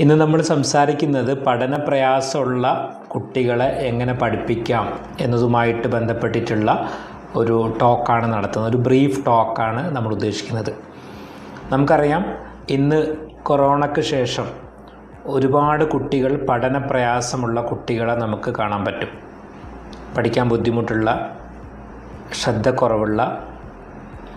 ഇന്ന് നമ്മൾ സംസാരിക്കുന്നത് പഠന പ്രയാസമുള്ള കുട്ടികളെ എങ്ങനെ പഠിപ്പിക്കാം എന്നതുമായിട്ട് ബന്ധപ്പെട്ടിട്ടുള്ള ഒരു ടോക്കാണ് നടത്തുന്നത് ഒരു ബ്രീഫ് ടോക്കാണ് നമ്മൾ ഉദ്ദേശിക്കുന്നത്. നമുക്കറിയാം ഇന്ന് കൊറോണയ്ക്ക് ശേഷം ഒരുപാട് കുട്ടികൾ പഠന പ്രയാസമുള്ള കുട്ടികളെ നമുക്ക് കാണാൻ പറ്റും. പഠിക്കാൻ ബുദ്ധിമുട്ടുള്ള ശ്രദ്ധക്കുറവുള്ള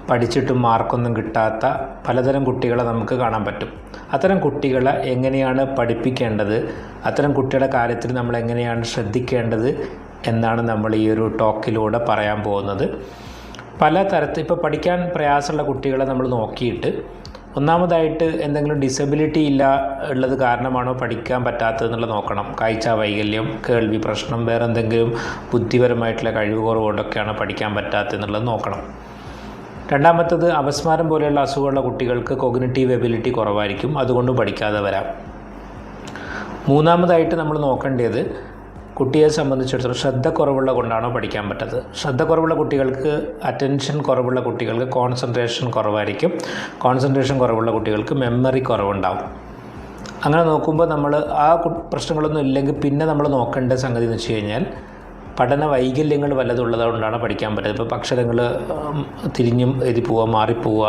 പഠിച്ചിട്ടും മാർക്കൊന്നും കിട്ടാത്ത പലതരം കുട്ടികളെ നമുക്ക് കാണാൻ പറ്റും. അത്തരം കുട്ടികളെ എങ്ങനെയാണ് പഠിപ്പിക്കേണ്ടത്? അത്തരം കുട്ടികളുടെ കാര്യത്തിൽ നമ്മൾ എങ്ങനെയാണ് ശ്രദ്ധിക്കേണ്ടത്? എന്നാണ് നമ്മൾ ഈ ഒരു ടോക്കിലൂടെ പറയാൻ പോകുന്നത്. പല തരത്തിൽ ഇപ്പോൾ പഠിക്കാൻ പ്രയാസമുള്ള കുട്ടികളെ നമ്മൾ നോക്കിയിട്ട് ഒന്നാമതായിട്ട് എന്തെങ്കിലും ഡിസബിലിറ്റി ഇല്ല ഉള്ളത് കാരണമാണോ പഠിക്കാൻ പറ്റാത്തതെന്നുള്ളത് നോക്കണം. കാഴ്ച വൈകല്യം കേൾവി പ്രശ്നം വേറെ എന്തെങ്കിലും ബുദ്ധിപരമായിട്ടുള്ള കഴിവ് കുറവുകൊണ്ടൊക്കെയാണ് പഠിക്കാൻ പറ്റാത്തതെന്നുള്ളത് നോക്കണം. രണ്ടാമത്തത് അപസ്മാരം പോലെയുള്ള അസുഖമുള്ള കുട്ടികൾക്ക് കോഗ്നറ്റീവ് എബിലിറ്റി കുറവായിരിക്കും. അതുകൊണ്ട് പഠിക്കാതെ വരാം. മൂന്നാമതായിട്ട് നമ്മൾ നോക്കേണ്ടത് കുട്ടിയെ സംബന്ധിച്ചിടത്തോളം ശ്രദ്ധ കുറവുള്ള കൊണ്ടാണോ പഠിക്കാൻ പറ്റത് ശ്രദ്ധ കുറവുള്ള കുട്ടികൾക്ക് അറ്റൻഷൻ കുറവുള്ള കുട്ടികൾക്ക് കോൺസെൻട്രേഷൻ കുറവായിരിക്കും. കോൺസെൻട്രേഷൻ കുറവുള്ള കുട്ടികൾക്ക് മെമ്മറി കുറവുണ്ടാവും. അങ്ങനെ നോക്കുമ്പോൾ നമ്മൾ ആ പ്രശ്നങ്ങളൊന്നും ഇല്ലെങ്കിൽ പിന്നെ നമ്മൾ നോക്കേണ്ട സംഗതി എന്ന് വെച്ച് കഴിഞ്ഞാൽ പഠന വൈകല്യങ്ങൾ വല്ലതുള്ളതുകൊണ്ടാണ് പഠിക്കാൻ പറ്റുന്നത്. ഇപ്പോൾ അക്ഷരങ്ങൾ തിരിഞ്ഞും എഴുതി പോവുക മാറിപ്പോവുക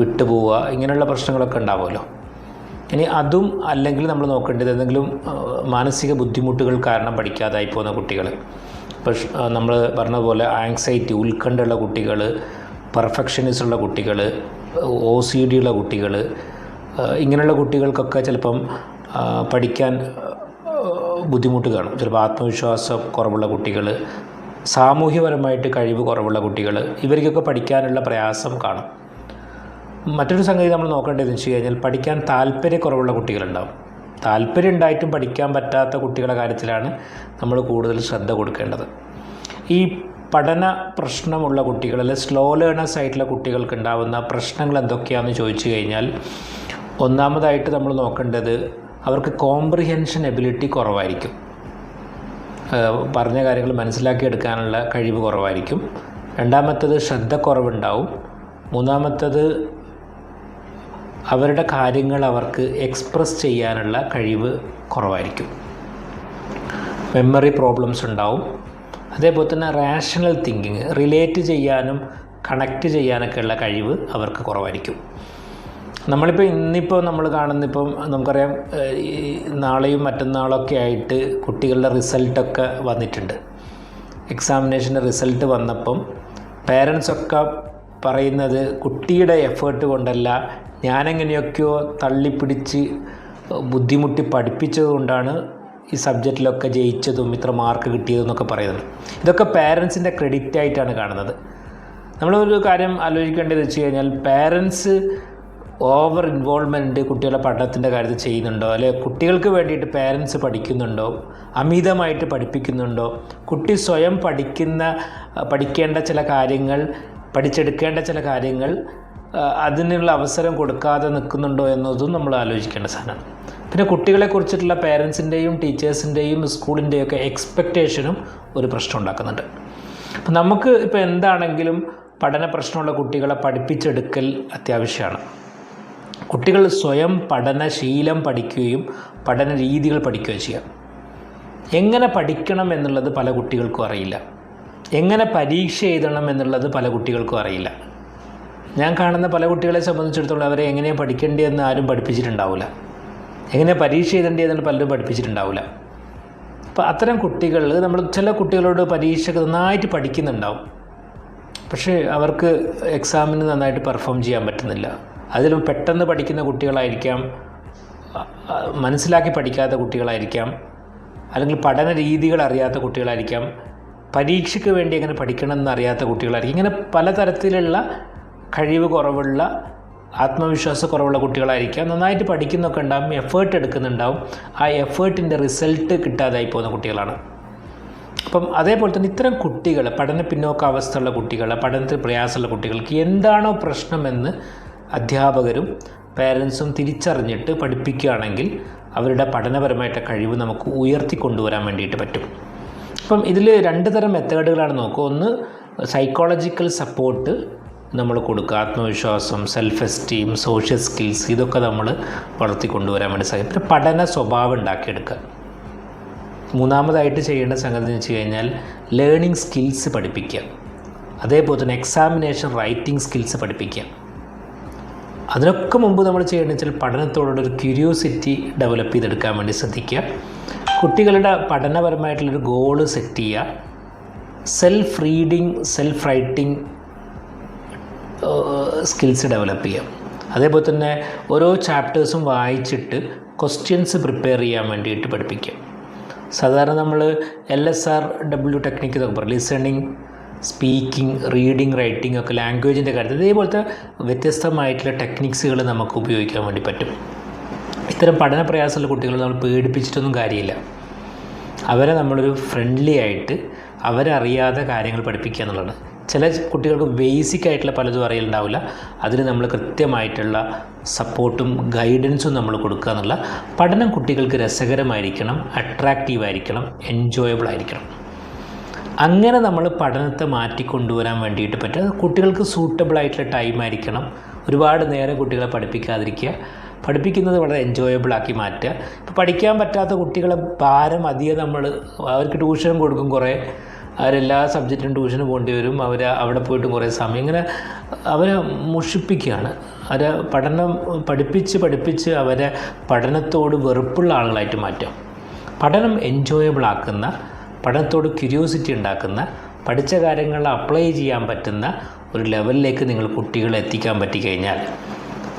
വിട്ടുപോവുക ഇങ്ങനെയുള്ള പ്രശ്നങ്ങളൊക്കെ ഉണ്ടാവുമല്ലോ. ഇനി അതും അല്ലെങ്കിൽ നമ്മൾ നോക്കേണ്ടത് എന്തെങ്കിലും മാനസിക ബുദ്ധിമുട്ടുകൾ കാരണം പഠിക്കാതായി പോകുന്ന കുട്ടികൾ. ഇപ്പോൾ നമ്മൾ പറഞ്ഞതുപോലെ പോലെ ആങ്സൈറ്റി ഉത്കണ്ഠയുള്ള കുട്ടികൾ പെർഫെക്ഷനിസ്റ്റ് ഉള്ള കുട്ടികൾ ഒ സി ഡി ഉള്ള കുട്ടികൾ ഇങ്ങനെയുള്ള കുട്ടികൾക്കൊക്കെ ചിലപ്പം പഠിക്കാൻ ബുദ്ധിമുട്ട് കാണും. ചിലപ്പോൾ ആത്മവിശ്വാസം കുറവുള്ള കുട്ടികൾ സാമൂഹ്യപരമായിട്ട് കഴിവ് കുറവുള്ള കുട്ടികൾ ഇവർക്കൊക്കെ പഠിക്കാനുള്ള പ്രയാസം കാണും. മറ്റൊരു സംഗതി നമ്മൾ നോക്കേണ്ടതെന്ന് വെച്ച് കഴിഞ്ഞാൽ പഠിക്കാൻ താല്പര്യക്കുറവുള്ള കുട്ടികളുണ്ടാവും. താല്പര്യം ഉണ്ടായിട്ടും പഠിക്കാൻ പറ്റാത്ത കുട്ടികളുടെ കാര്യത്തിലാണ് നമ്മൾ കൂടുതൽ ശ്രദ്ധ കൊടുക്കേണ്ടത്. ഈ പഠന പ്രശ്നമുള്ള കുട്ടികൾ അല്ലെങ്കിൽ സ്ലോ ലേണേഴ്സ് ആയിട്ടുള്ള കുട്ടികൾക്ക് ഉണ്ടാകുന്ന പ്രശ്നങ്ങൾ എന്തൊക്കെയാണെന്ന് ചോദിച്ചു കഴിഞ്ഞാൽ ഒന്നാമതായിട്ട് നമ്മൾ നോക്കേണ്ടത് അവർക്ക് കോംപ്രിഹെൻഷൻ എബിലിറ്റി കുറവായിരിക്കും. പറഞ്ഞ കാര്യങ്ങൾ മനസ്സിലാക്കിയെടുക്കാനുള്ള കഴിവ് കുറവായിരിക്കും. രണ്ടാമത്തത് ശ്രദ്ധക്കുറവുണ്ടാവും മൂന്നാമത്തത് അവരുടെ കാര്യങ്ങൾ അവർക്ക് എക്സ്പ്രസ് ചെയ്യാനുള്ള കഴിവ് കുറവായിരിക്കും. മെമ്മറി പ്രോബ്ലംസ് ഉണ്ടാവും. അതേപോലെ തന്നെ റാഷണൽ തിങ്കിങ് റിലേറ്റ് ചെയ്യാനും കണക്റ്റ് ചെയ്യാനൊക്കെയുള്ള കഴിവ് അവർക്ക് കുറവായിരിക്കും. നമ്മളിപ്പോൾ ഇന്നിപ്പോൾ നമ്മൾ കാണുന്ന ഇപ്പം നമുക്കറിയാം ഈ നാളെയും മറ്റന്നാളൊക്കെ ആയിട്ട് കുട്ടികളുടെ റിസൾട്ടൊക്കെ വന്നിട്ടുണ്ട്. എക്സാമിനേഷന്റെ റിസൾട്ട് വന്നപ്പം പേരൻസൊക്കെ പറയുന്നത് കുട്ടിയുടെ എഫേർട്ട് കൊണ്ടല്ല ഞാനെങ്ങനെയൊക്കെയോ തള്ളിപ്പിടിച്ച് ബുദ്ധിമുട്ടി പഠിപ്പിച്ചത് കൊണ്ടാണ് ഈ സബ്ജക്റ്റിലൊക്കെ ജയിച്ചതും ഇത്ര മാർക്ക് കിട്ടിയതെന്നൊക്കെ പറയുന്നത്. ഇതൊക്കെ പേരൻസിന്റെ ക്രെഡിറ്റ് ആയിട്ടാണ് കാണുന്നത്. നമ്മളൊരു കാര്യം ആലോചിക്കേണ്ടത് വെച്ച് കഴിഞ്ഞാൽ പേരൻസ് ഓവർ ഇൻവോൾവ്മെന്റ് കുട്ടികളുടെ പഠനത്തിന്റെ കാര്യത്തിൽ ചെയ്യുന്നുണ്ടോ? അല്ലെ കുട്ടികൾക്ക് വേണ്ടിയിട്ട് പേരൻസ് പഠിക്കുന്നുണ്ടോ? അമിതമായിട്ട് പഠിപ്പിക്കുന്നുണ്ടോ? കുട്ടി സ്വയം പഠിക്കുന്ന പഠിക്കേണ്ട ചില കാര്യങ്ങൾ പഠിച്ചെടുക്കേണ്ട ചില കാര്യങ്ങൾ അതിനുള്ള അവസരം കൊടുക്കാതെ നിൽക്കുന്നുണ്ടോ എന്നതും നമ്മൾ ആലോചിക്കേണ്ട സാധനമാണ്. പിന്നെ കുട്ടികളെ കുറിച്ചിട്ടുള്ള പേരൻസിന്റെയും ടീച്ചേഴ്സിന്റെയും സ്കൂളിന്റെയൊക്കെ എക്സ്പെക്റ്റേഷനും ഒരു പ്രശ്നം ഉണ്ടാക്കുന്നുണ്ട്. അപ്പം നമുക്ക് ഇപ്പോൾ എന്താണെങ്കിലും പഠന പ്രശ്നമുള്ള കുട്ടികളെ പഠിപ്പിച്ചെടുക്കൽ അത്യാവശ്യമാണ്. കുട്ടികൾ സ്വയം പഠനശീലം പഠിക്കുകയും പഠന രീതികൾ പഠിക്കുകയും ചെയ്യാം. എങ്ങനെ പഠിക്കണം എന്നുള്ളത് പല കുട്ടികൾക്കും അറിയില്ല. എങ്ങനെ പരീക്ഷ എഴുതണം എന്നുള്ളത് പല കുട്ടികൾക്കും അറിയില്ല. ഞാൻ കാണുന്ന പല കുട്ടികളെ സംബന്ധിച്ചിടത്തോളം അവരെ എങ്ങനെയാണ് പഠിക്കേണ്ടതെന്ന് ആരും പഠിപ്പിച്ചിട്ടുണ്ടാവില്ല എങ്ങനെ പരീക്ഷ എഴുതേണ്ടതെന്ന് പലരും പഠിപ്പിച്ചിട്ടുണ്ടാവില്ല അപ്പോൾ അത്തരം കുട്ടികൾ നമ്മൾ ചില കുട്ടികളോട് പരീക്ഷയ്ക്ക് നന്നായിട്ട് പഠിക്കുന്നുണ്ടാവും. പക്ഷേ അവർക്ക് എക്സാമിന് നന്നായിട്ട് പെർഫോം ചെയ്യാൻ പറ്റുന്നില്ല. അതിലും പെട്ടെന്ന് പഠിക്കുന്ന കുട്ടികളായിരിക്കാം മനസ്സിലാക്കി പഠിക്കാത്ത കുട്ടികളായിരിക്കാം അല്ലെങ്കിൽ പഠന രീതികൾ അറിയാത്ത കുട്ടികളായിരിക്കാം പരീക്ഷയ്ക്ക് വേണ്ടി എങ്ങനെ പഠിക്കണം എന്നറിയാത്ത കുട്ടികളായിരിക്കും. ഇങ്ങനെ പലതരത്തിലുള്ള കഴിവ് കുറവുള്ള ആത്മവിശ്വാസ കുറവുള്ള കുട്ടികളായിരിക്കാം. നന്നായിട്ട് പഠിക്കുന്നൊക്കെ ഉണ്ടാവും എഫേർട്ട് എടുക്കുന്നുണ്ടാവും. ആ എഫേർട്ടിന്റെ റിസൾട്ട് കിട്ടാതായി പോകുന്ന കുട്ടികളാണ്. അപ്പം അതേപോലെ തന്നെ ഇത്തരം കുട്ടികൾ പഠന പിന്നോക്കാവസ്ഥയുള്ള കുട്ടികൾ പഠനത്തിൽ പ്രയാസമുള്ള കുട്ടികൾക്ക് എന്താണോ പ്രശ്നമെന്ന് അധ്യാപകരും പേരൻസും തിരിച്ചറിഞ്ഞിട്ട് പഠിപ്പിക്കുകയാണെങ്കിൽ അവരുടെ പഠനപരമായിട്ട് കഴിവ് നമുക്ക് ഉയർത്തിക്കൊണ്ടുവരാൻ വേണ്ടിയിട്ട് പറ്റും. അപ്പം ഇതിൽ രണ്ട് തരം മെത്തേഡുകളാണ് നോക്കുക. ഒന്ന് സൈക്കോളജിക്കൽ സപ്പോർട്ട് നമ്മൾ കൊടുക്കുക. ആത്മവിശ്വാസം സെൽഫ് എസ്റ്റീം സോഷ്യൽ സ്കിൽസ് ഇതൊക്കെ നമ്മൾ വളർത്തിക്കൊണ്ടുവരാൻ വേണ്ടി സാധിക്കും പിന്നെ പഠന സ്വഭാവം ഉണ്ടാക്കിയെടുക്കുക. മൂന്നാമതായിട്ട് ചെയ്യേണ്ട സംഗതി എന്ന് വെച്ച് കഴിഞ്ഞാൽ ലേണിംഗ് സ്കിൽസ് പഠിപ്പിക്കുക. അതേപോലെ തന്നെ എക്സാമിനേഷൻ റൈറ്റിംഗ് സ്കിൽസ് പഠിപ്പിക്കുക. അതിനൊക്കെ മുമ്പ് നമ്മൾ ചെയ്യേണ്ടത് വെച്ചാൽ പഠനത്തോടുള്ള ഒരു ക്യൂരിയോസിറ്റി ഡെവലപ്പ് ചെയ്തെടുക്കാൻ വേണ്ടി ശ്രദ്ധിക്കുക. കുട്ടികളുടെ പഠനപരമായിട്ടുള്ളൊരു ഗോൾ സെറ്റ് ചെയ്യുക. Self reading self writing skills develop ചെയ്യാം അതേപോലെ തന്നെ ഓരോ ചാപ്റ്റേഴ്സും വായിച്ചിട്ട് ക്വസ്റ്റ്യൻസ് പ്രിപ്പയർ ചെയ്യാൻ വേണ്ടിയിട്ട് പഠിപ്പിക്കുക. സാധാരണ നമ്മൾ L S R W technique എന്നൊക്കെ പറയും. ലിസണിങ് സ്പീക്കിംഗ് റീഡിങ് റൈറ്റിംഗ് ഒക്കെ ലാംഗ്വേജിന്റെ കാര്യത്തിൽ ഇതേപോലത്തെ വ്യത്യസ്തമായിട്ടുള്ള ടെക്നിക്സുകൾ നമുക്ക് ഉപയോഗിക്കാൻ വേണ്ടി പറ്റും. ഇത്തരം പഠന പ്രയാസമുള്ള കുട്ടികളെ നമ്മൾ പേടിപ്പിച്ചിട്ടൊന്നും കാര്യമില്ല. അവരെ നമ്മളൊരു ഫ്രണ്ട്ലി ആയിട്ട് അവരറിയാതെ കാര്യങ്ങൾ പഠിപ്പിക്കുക എന്നുള്ളതാണ്. ചില കുട്ടികൾക്ക് ബേസിക് ആയിട്ടുള്ള പലതും അറിയലുണ്ടാവില്ല. അതിന് നമ്മൾ കൃത്യമായിട്ടുള്ള സപ്പോർട്ടും ഗൈഡൻസും നമ്മൾ കൊടുക്കുക എന്നുള്ള പഠനം കുട്ടികൾക്ക് രസകരമായിരിക്കണം അട്രാക്റ്റീവ് ആയിരിക്കണം എൻജോയബിൾ ആയിരിക്കണം. അങ്ങനെ നമ്മൾ പഠനത്തെ മാറ്റിക്കൊണ്ടുവരാൻ വേണ്ടിയിട്ട് പറ്റും. കുട്ടികൾക്ക് സൂട്ടബിൾ ആയിട്ടുള്ള ടൈം ആയിരിക്കണം. ഒരുപാട് നേരം കുട്ടികളെ പഠിപ്പിക്കാതിരിക്കുക. പഠിപ്പിക്കുന്നത് വളരെ എൻജോയബിൾ ആക്കി മാറ്റുക. ഇപ്പോൾ പഠിക്കാൻ പറ്റാത്ത കുട്ടികളെ ഭാരം അധികം നമ്മൾ അവർക്ക് ട്യൂഷനും കൊടുക്കും കുറേ. അവരെല്ലാ സബ്ജക്റ്റും ട്യൂഷന് പോകേണ്ടി വരും. അവർ അവിടെ പോയിട്ടും കുറേ സമയം ഇങ്ങനെ അവരെ മുഷിപ്പിക്കുകയാണ്. അവരെ പഠനം പഠിപ്പിച്ച് പഠിപ്പിച്ച് അവരെ പഠനത്തോട് വെറുപ്പുള്ള ആളുകളായിട്ട് മാറ്റാം പഠനം എൻജോയബിൾ ആക്കുന്ന പഠനത്തോട് ക്യൂരിയോസിറ്റി ഉണ്ടാക്കുന്ന പഠിച്ച കാര്യങ്ങൾ അപ്ലൈ ചെയ്യാൻ പറ്റുന്ന ഒരു ലെവലിലേക്ക് നിങ്ങൾ കുട്ടികളെ എത്തിക്കാൻ പറ്റിക്കഴിഞ്ഞാൽ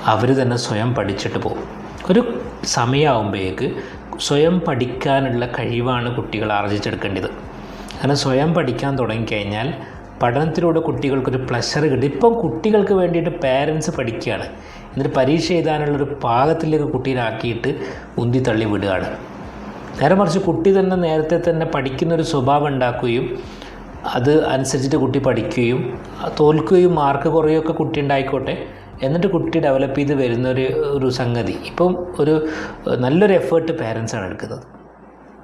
അവർ തന്നെ സ്വയം പഠിച്ചിട്ട് പോകും. ഒരു സമയമാകുമ്പോഴേക്ക് സ്വയം പഠിക്കാനുള്ള കഴിവാണ് കുട്ടികൾ ആർജിച്ചെടുക്കേണ്ടത്. അങ്ങനെ സ്വയം പഠിക്കാൻ തുടങ്ങിക്കഴിഞ്ഞാൽ പഠനത്തിലൂടെ കുട്ടികൾക്കൊരു പ്ലഷർ കിട്ടും. ഇപ്പം കുട്ടികൾക്ക് വേണ്ടിയിട്ട് പേരൻസ് പഠിക്കുകയാണ്. എന്നിട്ട് പരീക്ഷ എഴുതാനുള്ളൊരു പാകത്തിലേക്ക് കുട്ടീനാക്കിയിട്ട് ഉന്തി തള്ളി വിടുകയാണ്. നേരെ മറിച്ച് കുട്ടി തന്നെ നേരത്തെ തന്നെ പഠിക്കുന്നൊരു സ്വഭാവം ഉണ്ടാക്കുകയും അത് അനുസരിച്ചിട്ട് കുട്ടി പഠിക്കുകയും തോൽക്കുകയും മാർക്ക് കുറയുകയൊക്കെ കുട്ടി ഉണ്ടായിക്കോട്ടെ. എന്നിട്ട് കുട്ടി ഡെവലപ്പ് ചെയ്ത് വരുന്ന ഒരു സംഗതി. ഇപ്പം ഒരു നല്ലൊരു എഫേർട്ട് പേരൻസാണ് എടുക്കുന്നത്.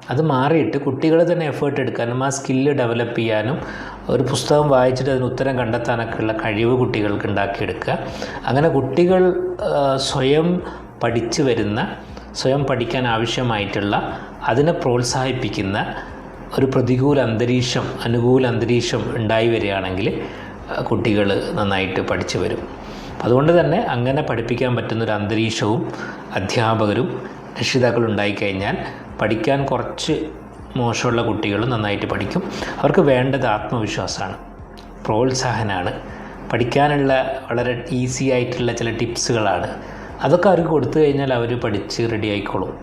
അത് മാറിയിട്ട് കുട്ടികൾ തന്നെ എഫേർട്ട് എടുക്കാനും ആ സ്കില്ല് ഡെവലപ്പ് ചെയ്യാനും ഒരു പുസ്തകം വായിച്ചിട്ട് അതിന് ഉത്തരം കണ്ടെത്താനൊക്കെ ഉള്ള കഴിവ് കുട്ടികൾക്ക് ഉണ്ടാക്കിയെടുക്കുക. അങ്ങനെ കുട്ടികൾ സ്വയം പഠിച്ചു വരുന്ന സ്വയം പഠിക്കാൻ ആവശ്യമായിട്ടുള്ള അതിനെ പ്രോത്സാഹിപ്പിക്കുന്ന ഒരു പ്രതികൂല അന്തരീക്ഷം അനുകൂല അന്തരീക്ഷം ഉണ്ടായി വരികയാണെങ്കിൽ കുട്ടികൾ നന്നായിട്ട് പഠിച്ചു വരും. അതുകൊണ്ട് തന്നെ അങ്ങനെ പഠിപ്പിക്കാൻ പറ്റുന്നൊരു അന്തരീക്ഷവും അധ്യാപകരും രക്ഷിതാക്കളും ഉണ്ടായിക്കഴിഞ്ഞാൽ പഠിക്കാൻ കുറച്ച് മോശമുള്ള കുട്ടികൾ നന്നായിട്ട് പഠിക്കും. അവർക്ക് വേണ്ടത് ആത്മവിശ്വാസമാണ് പ്രോത്സാഹനമാണ്. പഠിക്കാനുള്ള വളരെ ഈസി ആയിട്ടുള്ള ചില ടിപ്സുകളാണ് അതൊക്കെ അവർക്ക് കൊടുത്തു കഴിഞ്ഞാൽ അവർ പഠിച്ച് റെഡി ആയിക്കോളും.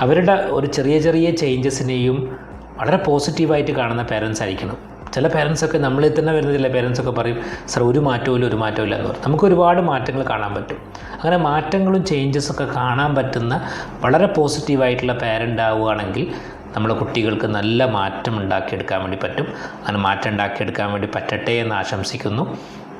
അവരുടെ ഒരു ചെറിയ ചെറിയ ചേഞ്ചസിനെയും വളരെ പോസിറ്റീവായിട്ട് കാണുന്ന പേരൻസ് ആയിരിക്കണം. ചില പേരൻസൊക്കെ നമ്മളിൽ തന്നെ വരുന്ന ചില പേരൻസൊക്കെ പറയും സർ ഒരു മാറ്റവും ഒരു മാറ്റവും ഇല്ല എന്ന് പറയും. നമുക്ക് ഒരുപാട് മാറ്റങ്ങൾ കാണാൻ പറ്റും. അങ്ങനെ മാറ്റങ്ങളും ചേഞ്ചസൊക്കെ കാണാൻ പറ്റുന്ന വളരെ പോസിറ്റീവായിട്ടുള്ള പേരന്റ് ആവുകയാണെങ്കിൽ നമ്മുടെ കുട്ടികൾക്ക് നല്ല മാറ്റം ഉണ്ടാക്കിയെടുക്കാൻ വേണ്ടി പറ്റും. അങ്ങനെ മാറ്റം ഉണ്ടാക്കിയെടുക്കാൻ വേണ്ടി പറ്റട്ടെ എന്ന് ആശംസിക്കുന്നു.